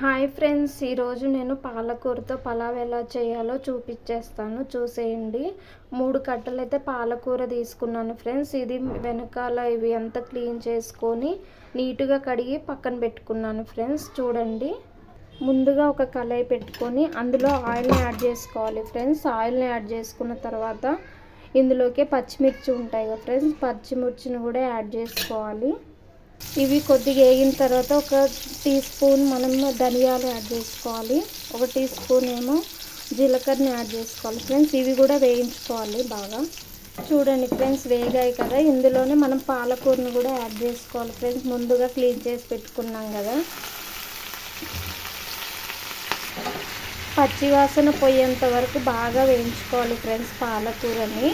Hi friends ఈరోజు నేను పాలకూరతో పలావ్ ఎలా చేయాలో చూపించేస్తాను చూసేయండి. మూడు కట్టలు అయితే పాలకూర తీసుకున్నాను ఫ్రెండ్స్. ఇది వెనకాల ఇవి అంతా క్లీన్ చేసుకొని నీట్గా కడిగి పక్కన పెట్టుకున్నాను ఫ్రెండ్స్. చూడండి. ముందుగా ఒక కళాయి పెట్టుకొని అందులో ఆయిల్ని యాడ్ చేసుకోవాలి ఫ్రెండ్స్. ఆయిల్ని యాడ్ చేసుకున్న తర్వాత ఇందులోకి పచ్చిమిర్చి ఉంటాయి కదా ఫ్రెండ్స్. పచ్చిమిర్చిని కూడా యాడ్ చేసుకోవాలి. ఇవి కొద్దిగా వేగిన తర్వాత ఒక టీ స్పూన్ మనం ధనియాలు యాడ్ చేసుకోవాలి. ఒక టీ స్పూన్ ఏమో జీలకర్రని యాడ్ చేసుకోవాలి ఫ్రెండ్స్. ఇవి కూడా వేయించుకోవాలి బాగా. చూడండి ఫ్రెండ్స్ వేగాయి కదా. ఇందులోనే మనం పాలకూరని కూడా యాడ్ చేసుకోవాలి ఫ్రెండ్స్. ముందుగా క్లీన్ చేసి పెట్టుకున్నాం కదా. పచ్చివాసన పోయేంత వరకు బాగా వేయించుకోవాలి ఫ్రెండ్స్ పాలకూరని.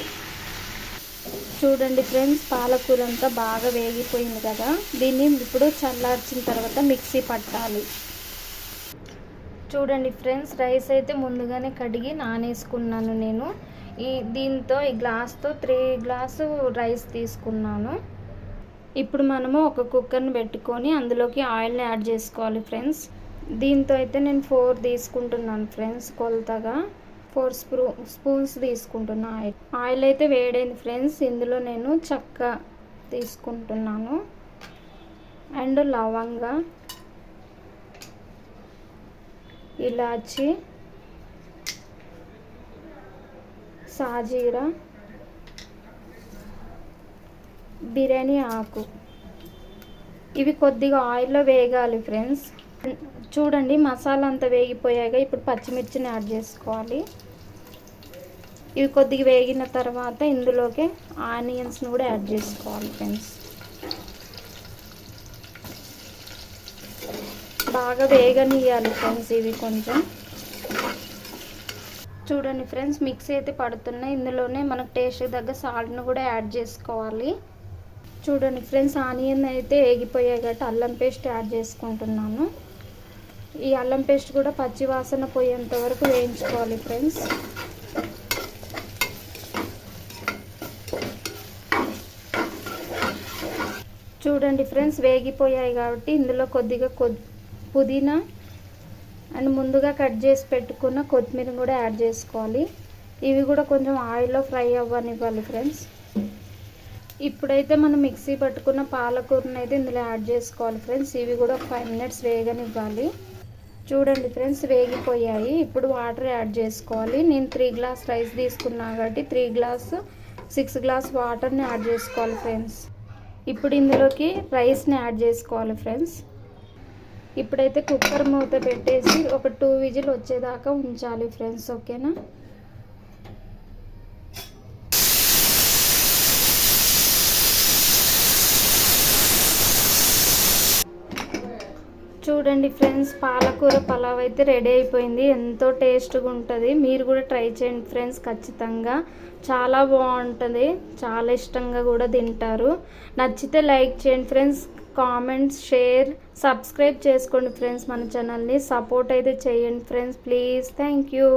చూడండి ఫ్రెండ్స్ పాలకూర అంతా బాగా వేగిపోయింది కదా. దీన్ని ఇప్పుడు చల్లార్చిన తర్వాత మిక్సీ పట్టాలి. చూడండి ఫ్రెండ్స్ రైస్ అయితే ముందుగానే కడిగి నానేసుకున్నాను నేను. ఈ దీంతో ఈ గ్లాస్తో త్రీ గ్లాసు రైస్ తీసుకున్నాను. ఇప్పుడు మనము ఒక కుక్కర్ని పెట్టుకొని అందులోకి ఆయిల్ని యాడ్ చేసుకోవాలి ఫ్రెండ్స్. దీంతో అయితే నేను ఫోర్ తీసుకుంటున్నాను ఫ్రెండ్స్ కొలతగా. ఫోర్ స్పూ స్పూన్స్ తీసుకుంటున్నా ఆయిల్. ఆయిల్ అయితే వేడైంది ఫ్రెండ్స్. ఇందులో నేను చక్క తీసుకుంటున్నాను. అండ్ లవంగ ఇలాచి సాజీరా బిర్యానీ ఆకు. ఇవి కొద్దిగా ఆయిల్లో వేగాలి ఫ్రెండ్స్. చూడండి మసాలా అంతా వేగిపోయాక ఇప్పుడు పచ్చిమిర్చిని యాడ్ చేసుకోవాలి. ఇవి కొద్దిగా వేగిన తర్వాత ఇందులోకి ఆనియన్స్ని కూడా యాడ్ చేసుకోవాలి ఫ్రెండ్స్. బాగా వేగనియాలి ఫ్రెండ్స్ ఇవి కొంచెం. చూడండి ఫ్రెండ్స్ మిక్సీ అయితే పడుతున్నాయి ఇందులోనే మనకు టేస్ట్ తగ్గ సాల్ట్ను కూడా యాడ్ చేసుకోవాలి. చూడండి ఫ్రెండ్స్ ఆనియన్ అయితే వేగిపోయాయి కాబట్టి అల్లం పేస్ట్ యాడ్ చేసుకుంటున్నాను. ఈ అల్లం పేస్ట్ కూడా పచ్చి వాసన పోయేంత వరకు వేయించుకోవాలి ఫ్రెండ్స్. చూడండి ఫ్రెండ్స్ వేగిపోయాయి కాబట్టి ఇందులో కొద్దిగా పుదీనా అండ్ ముందుగా కట్ చేసి పెట్టుకున్న కొత్తిమీర కూడా యాడ్ చేసుకోవాలి. ఇవి కూడా కొంచెం ఆయిల్లో ఫ్రై అవ్వనివ్వాలి ఫ్రెండ్స్. ఇప్పుడైతే మనం మిక్సీ పట్టుకున్న పాలకూరని అయితే ఇందులో యాడ్ చేసుకోవాలి ఫ్రెండ్స్. ఇవి కూడా ఫైవ్ మినిట్స్ వేగనివ్వాలి. చూడండి ఫ్రెండ్స్ వేగిపోయాయి. ఇప్పుడు వాటర్ యాడ్ చేసుకోవాలి. నేను త్రీ గ్లాస్ రైస్ తీసుకున్నా కాబట్టి త్రీ గ్లాస్ సిక్స్ గ్లాస్ వాటర్ని యాడ్ చేసుకోవాలి ఫ్రెండ్స్. ఇప్పుడు ఇందులోకి రైస్ని యాడ్ చేసుకోవాలి ఫ్రెండ్స్. ఇప్పుడైతే కుక్కర్ మూత పెట్టేసి ఒక టూ విజిల్ వచ్చేదాకా ఉంచాలి ఫ్రెండ్స్ ఓకేనా? చూడండి ఫ్రెండ్స్ పాలకూర పలావ్ అయితే రెడీ అయిపోయింది. ఎంతో టేస్ట్గా ఉంటుంది. మీరు కూడా ట్రై చేయండి ఫ్రెండ్స్ ఖచ్చితంగా. చాలా బాగుంటుంది. చాలా ఇష్టంగా కూడా తింటారు. నచ్చితే లైక్ చేయండి ఫ్రెండ్స్ కామెంట్స్ షేర్ సబ్స్క్రైబ్ చేసుకోండి ఫ్రెండ్స్ మన ఛానల్ని సపోర్ట్ అయితే చేయండి ఫ్రెండ్స్. Please thank you.